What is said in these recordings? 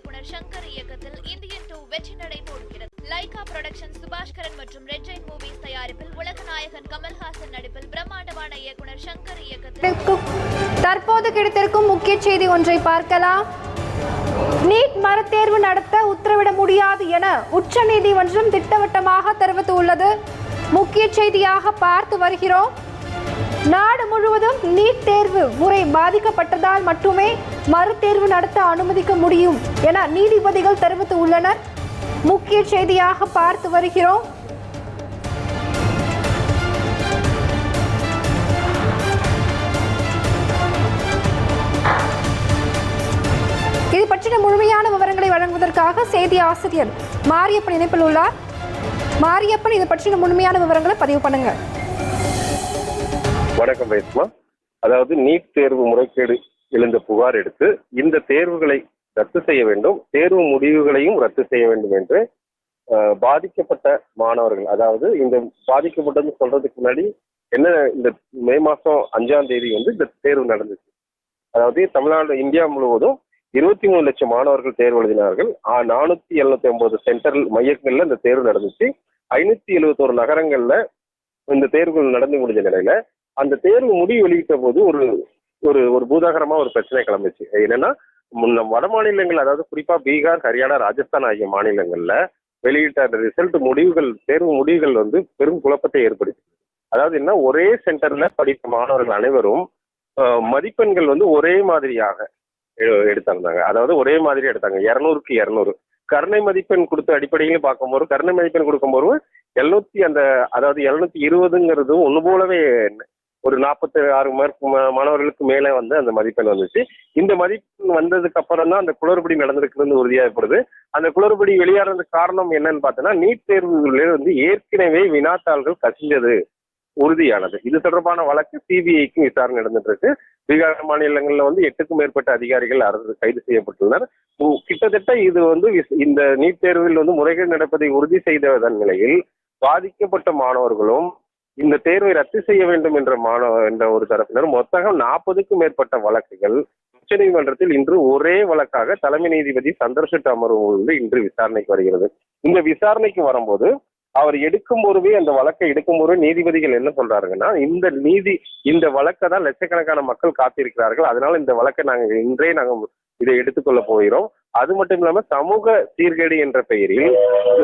இயக்குனர் சங்கர் இயக்கத்தில் Indian two வெற்றி நடை போடுகிறது. லைகா புரொடக்ஷன் சுபாஷ்கரன் மற்றும் ரெட் ஜெயின் மூவிஸ் தயாரிப்பில் உலகநாயகன் கமல்ஹாசன் நடிப்பில் பிரம்மாண்டமான இயக்குனர் சங்கர் இயக்கத்தில் தற்போது கிடைத்திருக்கும் முக்கிய செய்தி ஒன்றை பார்க்கலாம். நீட் மறுதேர்வு நடத்த உத்தரவிட முடியாது என உச்சநீதிமன்றம் திட்டவட்டமாக தெரிவித்துள்ளது. முக்கிய செய்தியாக பார்த்து வருகிறோம். நாடு முழுவதும் நீட் தேர்வு முறை பாதிக்கப்பட்டதால் மட்டுமே மறுதேர்வு நடத்த அனுமதிக்க முடியும் என நீதிபதிகள் தெரிவித்து உள்ளனர். முக்கிய செய்தியாக பார்த்து வருகிறோம். இது பற்றின முழுமையான விவரங்களை வழங்குவதற்காக செய்தி ஆசிரியர் மாரியப்பன் இணைப்பில் உள்ளார். மாரியப்பன் இது பற்றின முழுமையான விவரங்களை பதிவு பண்ணுங்கள். வணக்கம் வயசுமா அதாவது நீட் தேர்வு முறைகேடு எழுந்த புகார் எடுத்து இந்த தேர்வுகளை ரத்து செய்ய வேண்டும். தேர்வு முடிவுகளையும் ரத்து செய்ய வேண்டும் என்று பாதிக்கப்பட்ட மாணவர்கள் அதாவது இந்த பாதிக்கப்பட்டது சொல்றதுக்கு முன்னாடி என்ன இந்த மே மாசம் அஞ்சாம் தேதி வந்து இந்த தேர்வு நடந்துச்சு. அதாவது தமிழ்நாடு இந்தியா முழுவதும் இருபத்தி மூணு லட்சம் மாணவர்கள் தேர்வு எழுதினார்கள். நானூத்தி எழுநூத்தி ஐம்பது சென்டர் மையங்கள்ல இந்த தேர்வு நடந்துச்சு. ஐநூத்தி எழுபத்தோரு நகரங்கள்ல இந்த தேர்வுகள் நடந்து முடிஞ்ச நிலையில அந்த தேர்வு முடிவு வெளியிட்ட போது ஒரு ஒரு ஒரு பூதாகரமா ஒரு பிரச்சனை கிளம்பிச்சு. என்னன்னா முன்ன வட மாநிலங்கள் அதாவது குறிப்பா பீகார் ஹரியானா ராஜஸ்தான் ஆகிய மாநிலங்கள்ல வெளியிட்ட அந்த ரிசல்ட் முடிவுகள் தேர்வு முடிவுகள் வந்து பெரும் குழப்பத்தை ஏற்படுத்தி. அதாவது என்ன ஒரே சென்டர்ல படித்த மாணவர்கள் அனைவரும் மதிப்பெண்கள் வந்து ஒரே மாதிரியாக எ- எடுத்திருந்தாங்க. அதாவது ஒரே மாதிரி எடுத்தாங்க. இரநூறுக்கு இரநூறு. கருணை மதிப்பெண் கொடுத்த அடிப்படையிலும் பார்க்கும்போது கருணை மதிப்பெண் கொடுக்கும்போது எழுநூத்தி அந்த அதாவது எழுநூத்தி இருபதுங்கிறது ஒன்று போலவே ஒரு நாற்பத்தி ஆறு மார்க் மாணவர்களுக்கு மேலே வந்து அந்த மதிப்பெண் வந்துச்சு. இந்த மதிப்பெண் வந்ததுக்கு அப்புறம் தான் அந்த குளறுபடி நடந்திருக்குன்னு உறுதியாகப்படுது அந்த குளறுபடி வெளியாடுறதுக்கு காரணம் என்னன்னு பார்த்தோன்னா நீட் தேர்வுகளில் வந்து ஏற்கனவே வினாத்தாள்கள் கசிஞ்சது உறுதியானது. இது தொடர்பான வழக்கு சிபிஐக்கும் விசாரணை நடந்துட்டு இருக்கு பீகார் மாநிலங்களில் வந்து எட்டுக்கும் மேற்பட்ட அதிகாரிகள் அரசு கைது செய்யப்பட்டுள்ளனர். கிட்டத்தட்ட இது வந்து விஸ்- இந்த நீட் தேர்வில் வந்து முறைகேடு நடப்பதை உறுதி செய்ததன் நிலையில் பாதிக்கப்பட்ட மாணவர்களும் இந்த தேர்வை ரத்து செய்ய வேண்டும் என்ற மாணவ என்ற ஒரு தரப்பினர் மொத்தம் நாற்பதுக்கும் மேற்பட்ட வழக்குகள் உச்சநீதிமன்றத்தில் இன்று ஒரே வழக்காக தலைமை நீதிபதி சந்திரசெட் அமர்வு வந்து இன்று விசாரணைக்கு வருகிறது. இந்த விசாரணைக்கு வரும்போது அவர் எடுக்கும் போதுவே அந்த வழக்கை எடுக்கும் போது நீதிபதிகள் என்ன சொல்றாருங்கன்னா இந்த நீதி இந்த வழக்கை தான் லட்சக்கணக்கான மக்கள் காத்திருக்கிறார்கள். அதனால இந்த வழக்கை நாங்கள் இன்றே நாங்கள் இதை எடுத்துக்கொள்ள போகிறோம். அது மட்டும் இல்லாம சமூக சீர்கேடு என்ற பெயரில்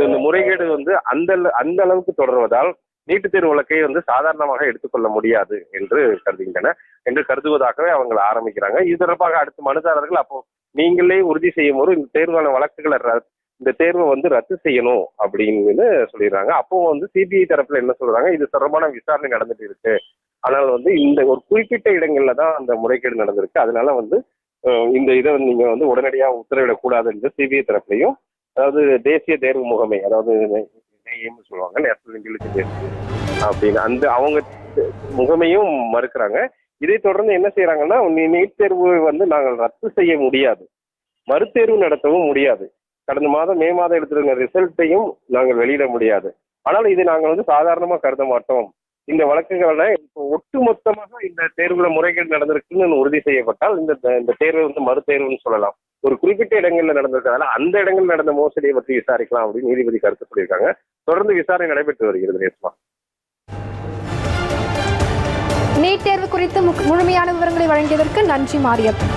இந்த முறைகேடு வந்து அந்த அந்த அளவுக்கு தொடர்வதால் நீட்டுத் தேர்வு வழக்கை வந்து சாதாரணமாக எடுத்துக்கொள்ள முடியாது என்று கருதுகின்றன என்று கருதுவதாகவே அவங்க ஆரம்பிக்கிறாங்க. இது தொடர்பாக அடுத்த மனுதாரர்கள் அப்போ நீங்களே உறுதி செய்யும் போது இந்த தேர்வான வழக்குகளை இந்த தேர்வை வந்து ரத்து செய்யணும் அப்படின்னு சொல்லிடுறாங்க. அப்போ வந்து சிபிஐ தரப்புல என்ன சொல்றாங்க? இது தொடர்பான விசாரணை நடந்துட்டு இருக்கு. அதனால வந்து இந்த ஒரு குறிப்பிட்ட இடங்கள்ல தான் அந்த முறைகேடு நடந்திருக்கு. அதனால வந்து இந்த இதை நீங்க வந்து உடனடியாக உத்தரவிடக்கூடாது என்று சிபிஐ தரப்புலையும் அதாவது தேசிய தேர்வு முகமை அதாவது NIA சொல்லுவாங்க. நேஷனல் இன்டெலிஜென்ஸ் அப்படின்னு. அந்த அவங்க முகமையும் மறுக்கிறாங்க. இதை தொடர்ந்து என்ன செய்யறாங்கன்னா நீட் தேர்வு வந்து நாங்கள் ரத்து செய்ய முடியாது. மறுதேர்வு நடத்தவும் முடியாது. கடந்த மாதம் மே மாதம் எடுத்திருந்த ரிசல்ட்டையும் நாங்கள் வெளியிட முடியாது. ஆனால் இதை நாங்கள் வந்து சாதாரணமாக கருத மாட்டோம். இந்த வழக்குகளை இப்போ ஒட்டுமொத்தமாக இந்த தேர்வுல முறைகேடு நடந்திருக்குன்னு உறுதி செய்யப்பட்டால் இந்த இந்த தேர்வை வந்து மறுதேர்வுன்னு சொல்லலாம். ஒரு குறிப்பிட்ட இடங்கள்ல நடந்திருக்கிறதால அந்த இடங்கள் நடந்த மோசடியை பற்றி விசாரிக்கலாம் அப்படின்னு நீதிபதி கருத்து சொல்லியிருக்காங்க. தொடர்ந்து விசாரணை நடைபெற்று வருகிறது நேஷ்மா நீட் தேர்வு குறித்து முழுமையான விவரங்களை வழங்கியதற்கு நன்றி மாரியப்பன்.